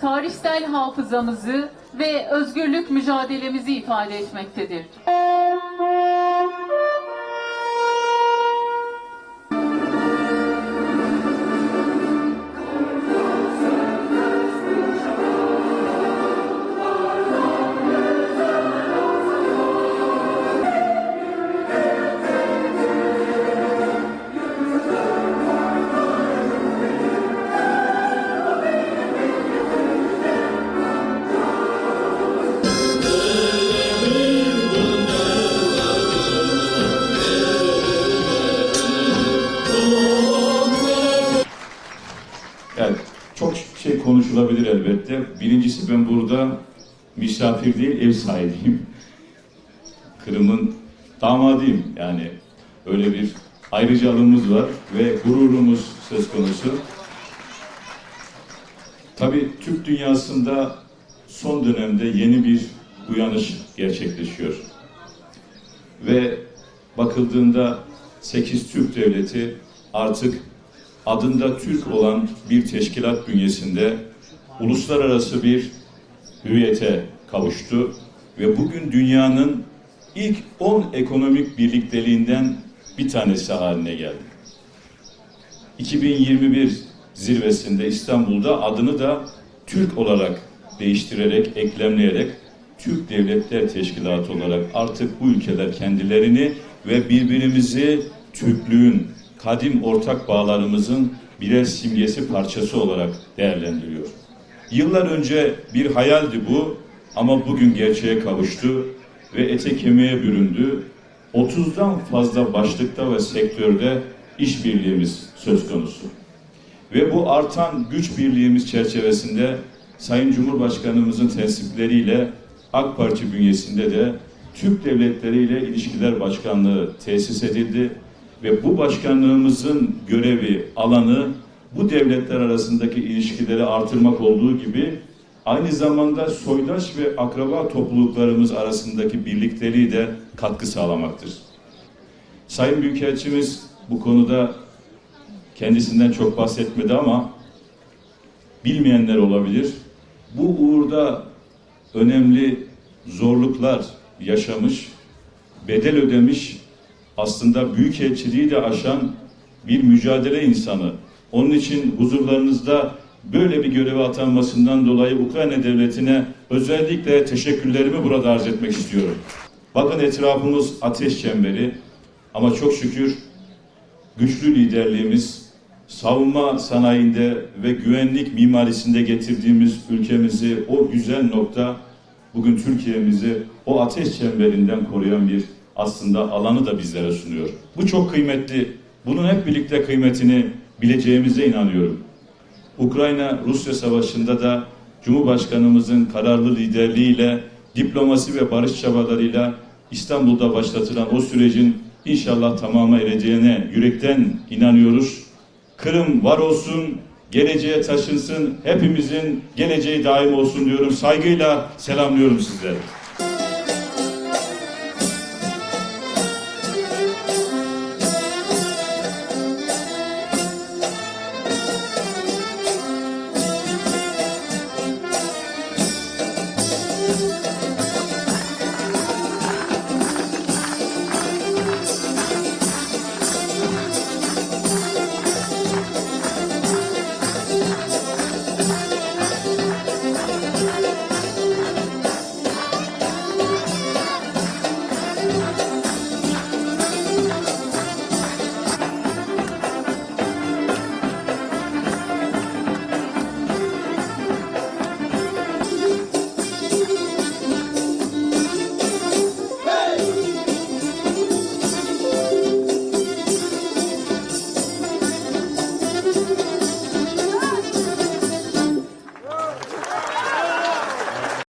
tarihsel hafızamızı ve özgürlük mücadelemizi ifade etmektedir. Konuşulabilir elbette. Birincisi ben burada misafir değil, ev sahibiyim. Kırım'ın damadıyım. Yani öyle bir ayrıcalığımız var ve gururumuz söz konusu. Tabii Türk dünyasında son dönemde yeni bir uyanış gerçekleşiyor. Ve bakıldığında 8 Türk devleti artık adında Türk olan bir teşkilat bünyesinde uluslararası bir hüviyete kavuştu ve bugün dünyanın ilk 10 ekonomik birlikteliğinden bir tanesi haline geldi. 2021 zirvesinde İstanbul'da adını da Türk olarak değiştirerek, eklemleyerek Türk Devletler Teşkilatı olarak artık bu ülkeler kendilerini ve birbirimizi Türklüğün, kadim ortak bağlarımızın birer simgesi parçası olarak değerlendiriyor. Yıllar önce bir hayaldi bu ama bugün gerçeğe kavuştu ve ete kemiğe büründü. 30'dan fazla başlıkta ve sektörde işbirliğimiz söz konusu. Ve bu artan güç birliğimiz çerçevesinde Sayın Cumhurbaşkanımızın tensipleriyle AK Parti bünyesinde de Türk devletleri ile ilişkiler başkanlığı tesis edildi ve bu başkanlığımızın görevi, alanı bu devletler arasındaki ilişkileri artırmak olduğu gibi aynı zamanda soydaş ve akraba topluluklarımız arasındaki birlikteliği de katkı sağlamaktır. Sayın Büyükelçimiz bu konuda kendisinden çok bahsetmedi ama bilmeyenler olabilir. Bu uğurda önemli zorluklar yaşamış, bedel ödemiş, aslında büyükelçiliği de aşan bir mücadele insanı. Onun için huzurlarınızda böyle bir göreve atanmasından dolayı Ukrayna devletine özellikle teşekkürlerimi burada arz etmek istiyorum. Bakın etrafımız ateş çemberi ama çok şükür güçlü liderliğimiz, savunma sanayinde ve güvenlik mimarisinde getirdiğimiz ülkemizi o güzel nokta bugün Türkiye'mizi o ateş çemberinden koruyan bir aslında alanı da bizlere sunuyor. Bu çok kıymetli. Bunun hep birlikte kıymetini bileceğimize inanıyorum. Ukrayna-Rusya savaşında da Cumhurbaşkanımızın kararlı liderliğiyle, diplomasi ve barış çabalarıyla İstanbul'da başlatılan o sürecin inşallah tamama ereceğine yürekten inanıyoruz. Kırım var olsun, geleceğe taşınsın, hepimizin geleceği daim olsun diyorum. Saygıyla selamlıyorum sizleri.